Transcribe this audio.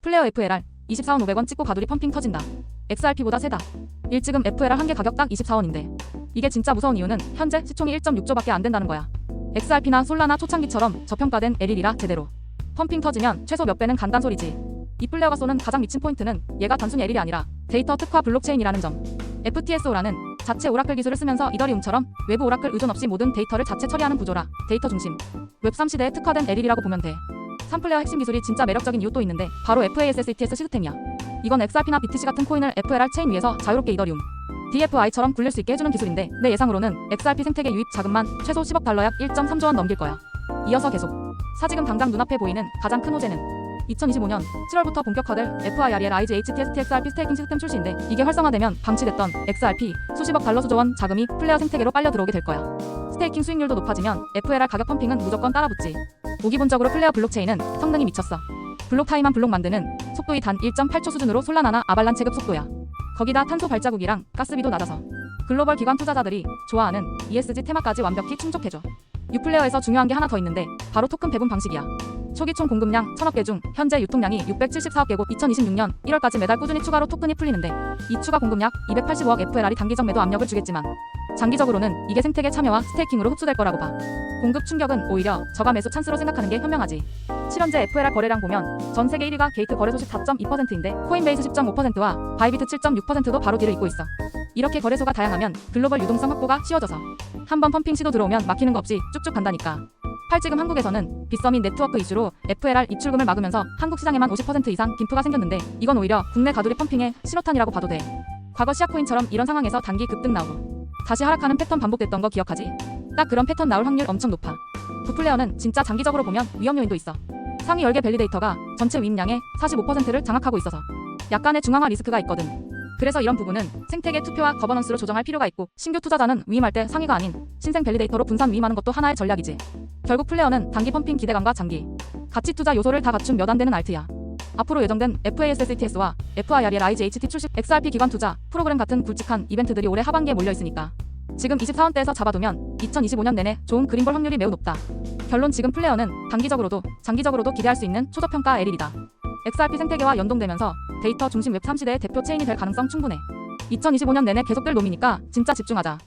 플레어 FLR 24원 500원 찍고 가두리 펌핑 터진다. XRP보다 세다. 일지금 FLR 한 개 가격 딱 24원인데 이게 진짜 무서운 이유는 현재 시총이 1.6조밖에 안 된다는 거야. XRP나 솔라나 초창기처럼 저평가된 LL이라 제대로 펌핑 터지면 최소 몇 배는 간단 소리지. 이 플레어가 쏘는 가장 미친 포인트는 얘가 단순히 LL이 아니라 데이터 특화 블록체인이라는 점. FTSO라는 자체 오라클 기술을 쓰면서 이더리움처럼 외부 오라클 의존 없이 모든 데이터를 자체 처리하는 구조라 데이터 중심. 웹3 시대에 특화된 LL이라고 보면 돼. 3플레어 핵심 기술이 진짜 매력적인 이유 또 있는데 바로 FASSETS 시스템이야. 이건 XRP나 BTC 같은 코인을 FLR 체인 위에서 자유롭게 이더리움, DFI처럼 굴릴 수 있게 해주는 기술인데 내 예상으로는 XRP 생태계 유입 자금만 최소 10억 달러 약 1.3조 원 넘길 거야. 이어서 계속 사지금 당장 눈앞에 보이는 가장 큰 호재는 2025년 7월부터 본격화될 FIREL IGHTS XRP 스테이킹 시스템 출시인데 이게 활성화되면 방치됐던 XRP 수십억 달러 수조 원 자금이 플레어 생태계로 빨려 들어오게 될 거야. 스테이킹 수익률도 높아지면 FLR 가격 펌핑은 무조건 따라붙지. 무기본적으로 플레어 블록체인은 성능이 미쳤어. 블록 타임한 블록 만드는 속도이 단 1.8초 수준으로 솔라나나 아발란 체급 속도야. 거기다 탄소 발자국이랑 가스비도 낮아서 글로벌 기관 투자자들이 좋아하는 ESG 테마까지 완벽히 충족해줘. 유플레어에서 중요한 게 하나 더 있는데 바로 토큰 배분 방식이야. 초기 총 공급량 1000억 개 중 현재 유통량이 674억 개고 2026년 1월까지 매달 꾸준히 추가로 토큰이 풀리는데 이 추가 공급량 285억 FLR이 단기적 매도 압력을 주겠지만 장기적으로는 이게 생태계 참여와 스테이킹으로 흡수될 거라고 봐. 공급 충격은 오히려 저가 매수 찬스로 생각하는 게 현명하지. 실현재 FLR 거래량 보면 전 세계 1위가 게이트 거래 소식 4.2%인데 코인베이스 10.5%와 바이비트 7.6%도 바로 뒤를 잇고 있어. 이렇게 거래소가 다양하면 글로벌 유동성 확보가 쉬워져서 한번 펌핑 시도 들어오면 막히는 거 없이 쭉쭉 간다니까. 팔지금 한국에서는 빗서민 네트워크 이슈로 FLR 입출금을 막으면서 한국 시장에만 50% 이상 빈프가 생겼는데 이건 오히려 국내 가두리 펌핑의 신호탄이라고 봐도 돼. 과거 시아코인처럼 이런 상황에서 단기 급등 나오고 다시 하락하는 패턴 반복됐던 거 기억하지? 딱 그런 패턴 나올 확률 엄청 높아. 부플레어는 진짜 장기적으로 보면 위험 요인도 있어. 상위 10개 밸리데이터가 전체 위임량의 45%를 장악하고 있어서 약간의 중앙화 리스크가 있거든. 그래서 이런 부분은 생태계 투표와 거버넌스로 조정할 필요가 있고 신규 투자자는 위임할 때 상위가 아닌 신생 밸리데이터로 분산 위임하는 것도 하나의 전략이지. 결국 플레어는 단기 펌핑 기대감과 장기 가치 투자 요소를 다 갖춘 몇 안 되는 알트야. 앞으로 예정된 FASSTS와 FIREL IGHT 출시 XRP 기관 투자 프로그램 같은 굵직한 이벤트들이 올해 하반기에 몰려 있으니까 지금 24원대에서 잡아두면 2025년 내내 좋은 그림 볼 확률이 매우 높다. 결론 지금 플레어는 단기적으로도 장기적으로도 기대할 수 있는 초저평가 LL이다. XRP 생태계와 연동되면서 데이터 중심 웹3 시대의 대표 체인이 될 가능성 충분해. 2025년 내내 계속될 놈이니까 진짜 집중하자.